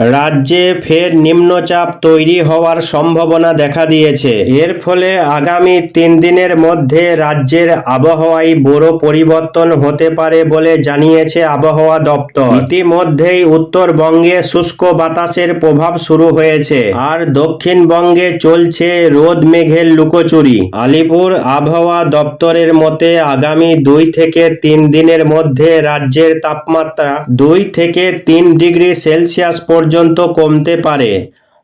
রাজ্যে ফের নিম্নচাপ তৈরি হওয়ার সম্ভাবনা দেখা দিয়েছে। এর ফলে আগামী তিন দিনের মধ্যে রাজ্যের আবহাওয়ায় বড় পরিবর্তন হতে পারে বলে জানিয়েছে আবহাওয়া দপ্তর। ইতিমধ্যেই উত্তরবঙ্গে শুষ্ক বাতাসের প্রভাব শুরু হয়েছে। আর দক্ষিণবঙ্গে চলছে রোদ মেঘের লুকোচুরি। আলিপুর আবহাওয়া দপ্তরের মতে, আগামী দুই থেকে তিন দিনের মধ্যে রাজ্যের তাপমাত্রা দুই থেকে তিন ডিগ্রি সেলসিয়াস পর্যন্ত কমতে পারে।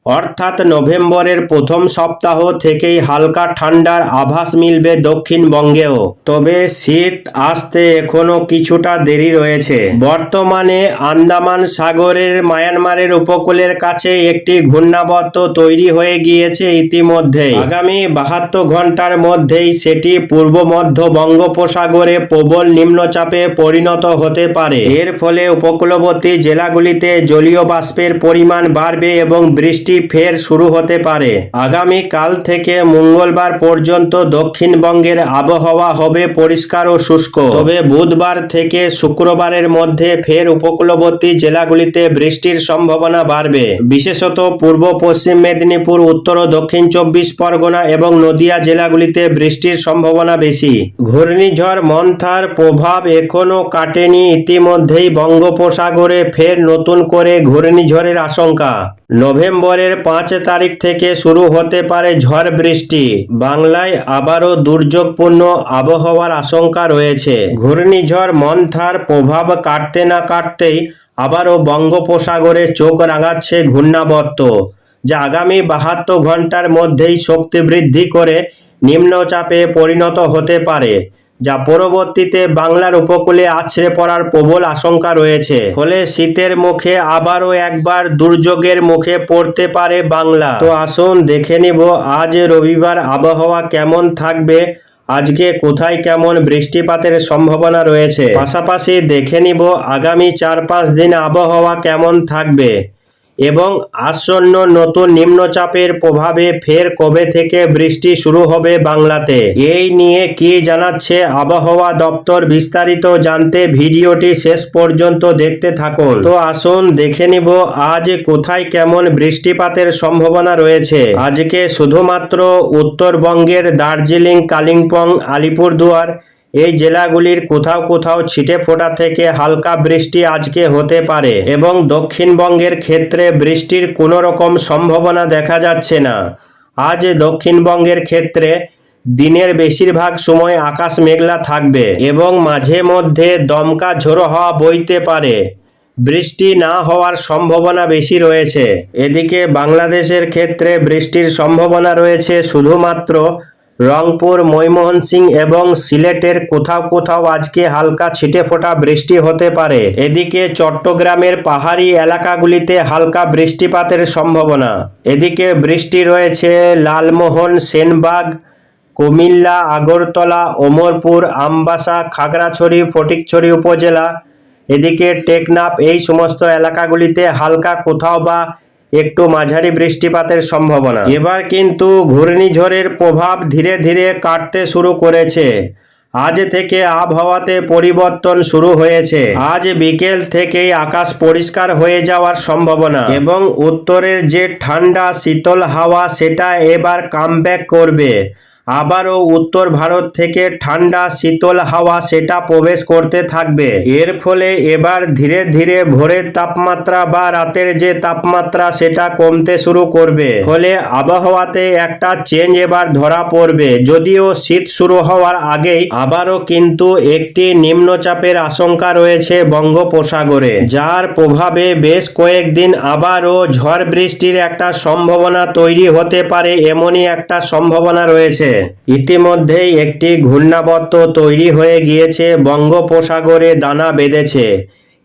অর্থাৎ নভেম্বরের প্রথম সপ্তাহ থেকেই হালকা ঠান্ডার আভাস মিলবে দক্ষিণবঙ্গেও। তবে শীত আসতে এখনও কিছুটা দেরি রয়েছে। বর্তমানে আন্দামান সাগরের মায়ানমারের উপকূলের কাছে একটি ঘূর্ণাবর্ত তৈরি হয়ে গিয়েছে ইতিমধ্যে আগামী বাহাত্তর ঘণ্টার মধ্যেই সেটি পূর্ব মধ্য বঙ্গোপসাগরে প্রবল নিম্নচাপে পরিণত হতে পারে। এর ফলে উপকূলবর্তী জেলাগুলিতে জলীয় বাষ্পের পরিমাণ বাড়বে এবং বৃষ্টি ফের শুরু হতে পারে। আগামী কাল থেকে মঙ্গলবার পর্যন্ত দক্ষিণবঙ্গের আবহাওয়া হবে পরিষ্কার ও শুষ্ক। তবে বুধবার থেকে শুক্রবারের মধ্যে ফের উপকূলবর্তী জেলাগুলিতে বৃষ্টির সম্ভাবনা বাড়বে। বিশেষত পূর্ব, পশ্চিম মেদিনীপুর, উত্তর ও দক্ষিণ চব্বিশ পরগনা এবং নদিয়া জেলাগুলিতে বৃষ্টির সম্ভাবনা বেশি। ঘূর্ণিঝড় মন্থার প্রভাব এখনও কাটেনি। ইতিমধ্যেই বঙ্গোপসাগরে ফের নতুন করে ঘূর্ণিঝড়ের আশঙ্কা। নভেম্বরের পাঁচ তারিখ থেকে শুরু হতে পারে ঝড় বৃষ্টি। বাংলায় আবারও দুর্যোগপূর্ণ আবহাওয়ার আশঙ্কা রয়েছে। ঘূর্ণিঝড় মন্থার প্রভাব কাটতে না কাটতেই আবারও বঙ্গোপসাগরে চোখ রাঙাচ্ছে ঘূর্ণাবর্ত, যা আগামী বাহাত্তর ঘণ্টার মধ্যেই শক্তি বৃদ্ধি করে নিম্নচাপে পরিণত হতে পারে। যা পরবর্তীতে বাংলার উপকূলে আছড়ে পড়ার প্রবল আশঙ্কা রয়েছে। ফলে শীতের মুখে আবারও একবার দুর্যোগের মুখে পড়তে পারে বাংলা। তো আসুন দেখে নিব, আজ রবিবার আবহাওয়া কেমন থাকবে? আজকে কোথায় কেমন বৃষ্টিপাতের সম্ভাবনা রয়েছে? পাশাপাশি দেখে নিব, আগামী চার পাঁচ দিন আবহাওয়া কেমন থাকবে? এবং আসন্ন নতুন নিম্নচাপের প্রভাবে ফের কবে থেকে বৃষ্টি শুরু হবে বাংলাতে? এই নিয়ে কি জানাচ্ছে আবহাওয়া দপ্তর বিস্তারিত জানতে ভিডিওটি শেষ পর্যন্ত দেখতে থাকুন। তো আসুন দেখে নিব আজ কোথায় কেমন বৃষ্টিপাতের সম্ভাবনা রয়েছে। আজকে শুধুমাত্র উত্তরবঙ্গের দার্জিলিং, কালিম্পং, আলিপুরদুয়ার এই জেলাগুলির কোথাও কোথাও ছিটে ফোটা থেকে হালকা বৃষ্টি আজকে হতে পারে এবং দক্ষিণবঙ্গের ক্ষেত্রে বৃষ্টির কোনো রকম সম্ভাবনা দেখা যাচ্ছে না। আজ দক্ষিণবঙ্গের ক্ষেত্রে দিনের বেশিরভাগ সময় আকাশ মেঘলা থাকবে এবং মাঝে মধ্যে দমকা ঝোড়ো হওয়া বইতে পারে। বৃষ্টি না হওয়ার সম্ভাবনা বেশি রয়েছে। এদিকে বাংলাদেশের ক্ষেত্রে বৃষ্টির সম্ভাবনা রয়েছে শুধুমাত্র রংপুর ময়মনসিং এবং সিলেটের কোথাও কোথাও আজকে হালকা ছিটে ফোটা বৃষ্টি হতে পারে। এদিকে চট্টগ্রামের পাহাড়ি এলাকাগুলিতে হালকা বৃষ্টিপাতের সম্ভাবনা। এদিকে বৃষ্টি রয়েছে লালমোহন, সেনবাগ, কুমিল্লা, আগরতলা, ওমরপুর, আমবাসা, খাগড়াছড়ি, ফটিকছড়ি উপজেলা। এদিকে টেকনাফ এই সমস্ত এলাকাগুলিতে হালকা কোথাও বা একটু মাঝারি বৃষ্টিপাতের সম্ভাবনা। এবার কিন্তু ঘূর্ণিঝড়ের প্রভাব ধীরে ধীরে কাটতে শুরু করেছে। আজ থেকে আবহাওয়াতে পরিবর্তন শুরু হয়েছে। আজ বিকেল থেকেই আকাশ পরিষ্কার হয়ে যাওয়ার সম্ভাবনা। এবং উত্তরের যে ঠান্ডা, শীতল হাওয়া, সেটা এবার কামব্যাক করবে। আবারও উত্তর ভারত থেকে ঠান্ডা, শীতল হাওয়া সেটা প্রবেশ করতে থাকবে। এর ফলে এবার ধীরে ধীরে ভোরের তাপমাত্রা বা রাতের যে তাপমাত্রা সেটা কমতে শুরু করবে। ফলে আবহাওয়াতে একটা চেঞ্জ এবার ধরা পড়বে। যদিও শীত শুরু হওয়ার আগেই আবারও কিন্তু একটি নিম্নচাপের আশঙ্কা রয়েছে বঙ্গোপসাগরে। যার প্রভাবে বেশ কয়েকদিন আবারও ঝড় বৃষ্টির একটা সম্ভাবনা তৈরি হতে পারে, এমনই একটা সম্ভাবনা রয়েছে। ইতিমধ্যেই একটি ঘূর্ণাবর্ত তৈরি হয়ে গিয়েছে, বঙ্গোপসাগরে দানা বেঁধেছে।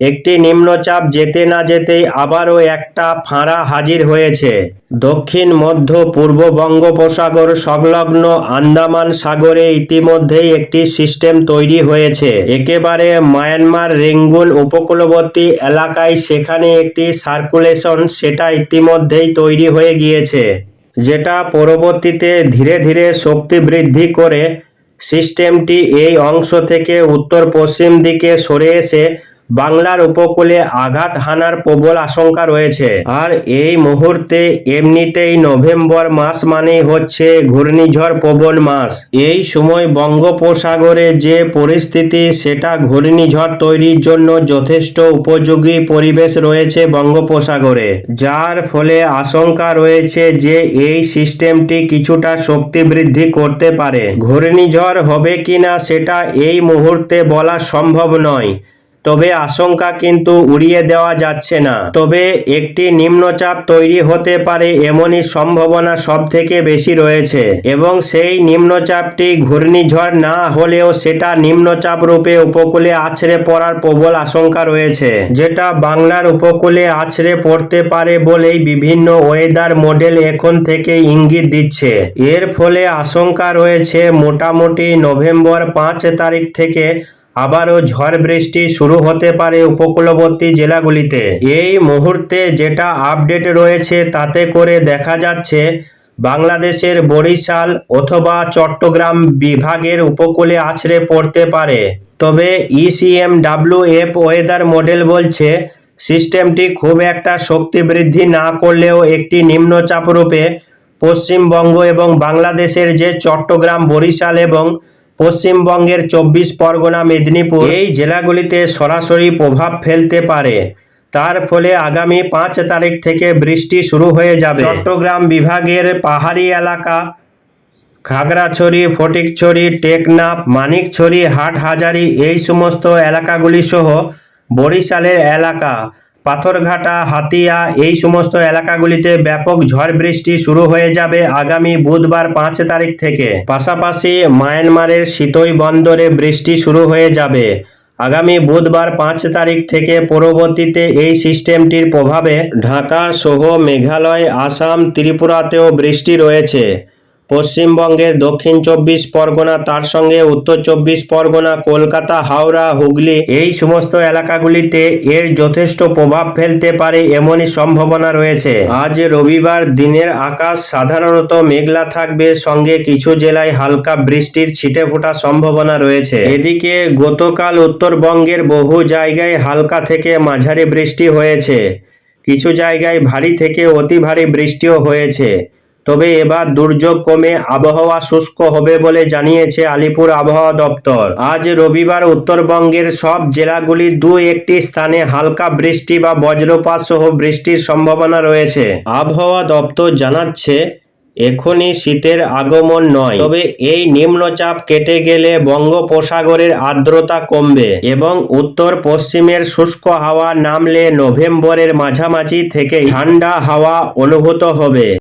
একটি নিম্নচাপ যেতে না যেতেই আবারও একটা ফাঁড়া হাজির হয়েছে। দক্ষিণ, মধ্য, পূর্ব বঙ্গোপসাগর সংলগ্ন আন্দামান সাগরে ইতিমধ্যেই একটি সিস্টেম তৈরি হয়েছে। একেবারে মায়ানমার রেঙ্গুন উপকূলবর্তী এলাকায় সেখানে একটি সার্কুলেশন সেটা ইতিমধ্যেই তৈরি হয়ে গিয়েছে। যেটা পরবর্তীতে ধীরে ধীরে শক্তি বৃদ্ধি করে সিস্টেমটি এই অংশ থেকে উত্তর পশ্চিম দিকে সরে এসে বাংলার উপকূলে আঘাত হানার প্রবল আশঙ্কা রয়েছে। আর এই মুহূর্তে এমনিতেই নভেম্বর মাস মানেই হচ্ছে ঘূর্ণিঝড় প্রবণ মাস। এই সময় বঙ্গোপসাগরে যে পরিস্থিতি, সেটা ঘূর্ণিঝড় তৈরির জন্য যথেষ্ট উপযোগী পরিবেশ রয়েছে বঙ্গোপসাগরে। যার ফলে আশঙ্কা রয়েছে যে এই সিস্টেমটি কিছুটা শক্তি বৃদ্ধি করতে পারে। ঘূর্ণিঝড় হবে কিনা, সেটা এই মুহূর্তে বলা সম্ভব নয়। তবে আশঙ্কা কিন্তু উড়িয়ে দেওয়া যাচ্ছে না। তবে একটি নিম্নচাপ তৈরি হতে পারে এমনই সম্ভাবনা সব থেকে বেশি রয়েছে। এবং সেই নিম্নচাপটি ঘূর্ণিঝড় না হলেও সেটা নিম্নচাপ রূপে উপকূলে আছড়ে পড়ার প্রবল আশঙ্কা রয়েছে, যেটা বাংলার উপকূলে আছড়ে পড়তে পারে বলেই বিভিন্ন ওয়েদার মডেল এখন থেকে ইঙ্গিত দিচ্ছে। এর ফলে আশঙ্কা রয়েছে মোটামুটি নভেম্বর পাঁচ তারিখ থেকে আবারও ঝড় বৃষ্টি শুরু হতে পারে উপকূলবর্তী জেলাগুলিতে। এই মুহূর্তে যেটা আপডেট রয়েছে তাতে করে দেখা যাচ্ছে, বাংলাদেশের বরিশাল অথবা চট্টগ্রাম বিভাগের উপকূলে আছড়ে পড়তে পারে। তবে E ECM W F weather model বলছে সিস্টেমটি খুব একটা শক্তি বৃদ্ধি না করলেও একটি নিম্নচাপ রূপে পশ্চিমবঙ্গ এবং বাংলাদেশের যে চট্টগ্রাম, বরিশাল এবং পশ্চিমবঙ্গের চব্বিশ পরগনা, মেদিনীপুর এই জেলাগুলিতে সরাসরি প্রভাব ফেলতে পারে। তার ফলে আগামী পাঁচ তারিখ থেকে বৃষ্টি শুরু হয়ে যাবে। চট্টগ্রাম বিভাগের পাহাড়ি এলাকা, খাগড়াছড়ি, ফটিকছড়ি, টেকনাফ, মানিকছড়ি, হাটহাজারি এই সমস্ত এলাকাগুলি সহ বরিশালের এলাকা। পাথরঘাটা, হাতিয়া, এই সমস্ত এলাকাগুলিতে ব্যাপক ঝড় বৃষ্টি শুরু হয়ে যাবে আগামী বুধবার পাঁচ তারিখ থেকে। পাশাপাশি মায়ানমারের শীতই বন্দরে বৃষ্টি শুরু হয়ে যাবে। আগামী বুধবার পাঁচ তারিখ থেকে পরবর্তীতে এই সিস্টেমটির প্রভাবে ঢাকা সহ মেঘালয়, আসাম, ত্রিপুরাতেও বৃষ্টি রয়েছে। পশ্চিমবঙ্গের দক্ষিণ চব্বিশ পরগনা, তার সঙ্গে উত্তর চব্বিশ পরগনা, কলকাতা, হাওড়া, হুগলি এই সমস্ত এলাকাগুলিতে এর যথেষ্ট প্রভাব ফেলতে পারে এমনই সম্ভাবনা রয়েছে। আজ রবিবার দিনের আকাশ সাধারণত মেঘলা থাকবে, সঙ্গে কিছু জেলায় হালকা বৃষ্টির ছিটে ফোটার সম্ভাবনা রয়েছে। এদিকে গতকাল উত্তরবঙ্গের বহু জায়গায় হালকা থেকে মাঝারি বৃষ্টি হয়েছে। কিছু জায়গায় ভারী থেকে অতি ভারী বৃষ্টিও হয়েছে। তবে এবার দুর্যোগ কমে আবহাওয়া শুষ্ক হবে বলে জানিয়েছে আলিপুর আবহাওয়া দপ্তর। আজ রবিবার উত্তরবঙ্গের সব জেলাগুলির দু একটি স্থানে হালকা বৃষ্টি বা বজ্রপাত সহ বৃষ্টির সম্ভাবনা রয়েছে। আবহাওয়া দপ্তর জানাচ্ছে, এখনই শীতের আগমন নয়, তবে এই নিম্নচাপ কেটে গেলে বঙ্গোপসাগরের আর্দ্রতা কমবে এবং উত্তর পশ্চিমের শুষ্ক হাওয়া নামলে নভেম্বরের মাঝামাঝি থেকে ঠান্ডা হাওয়া অনুভূত হবে।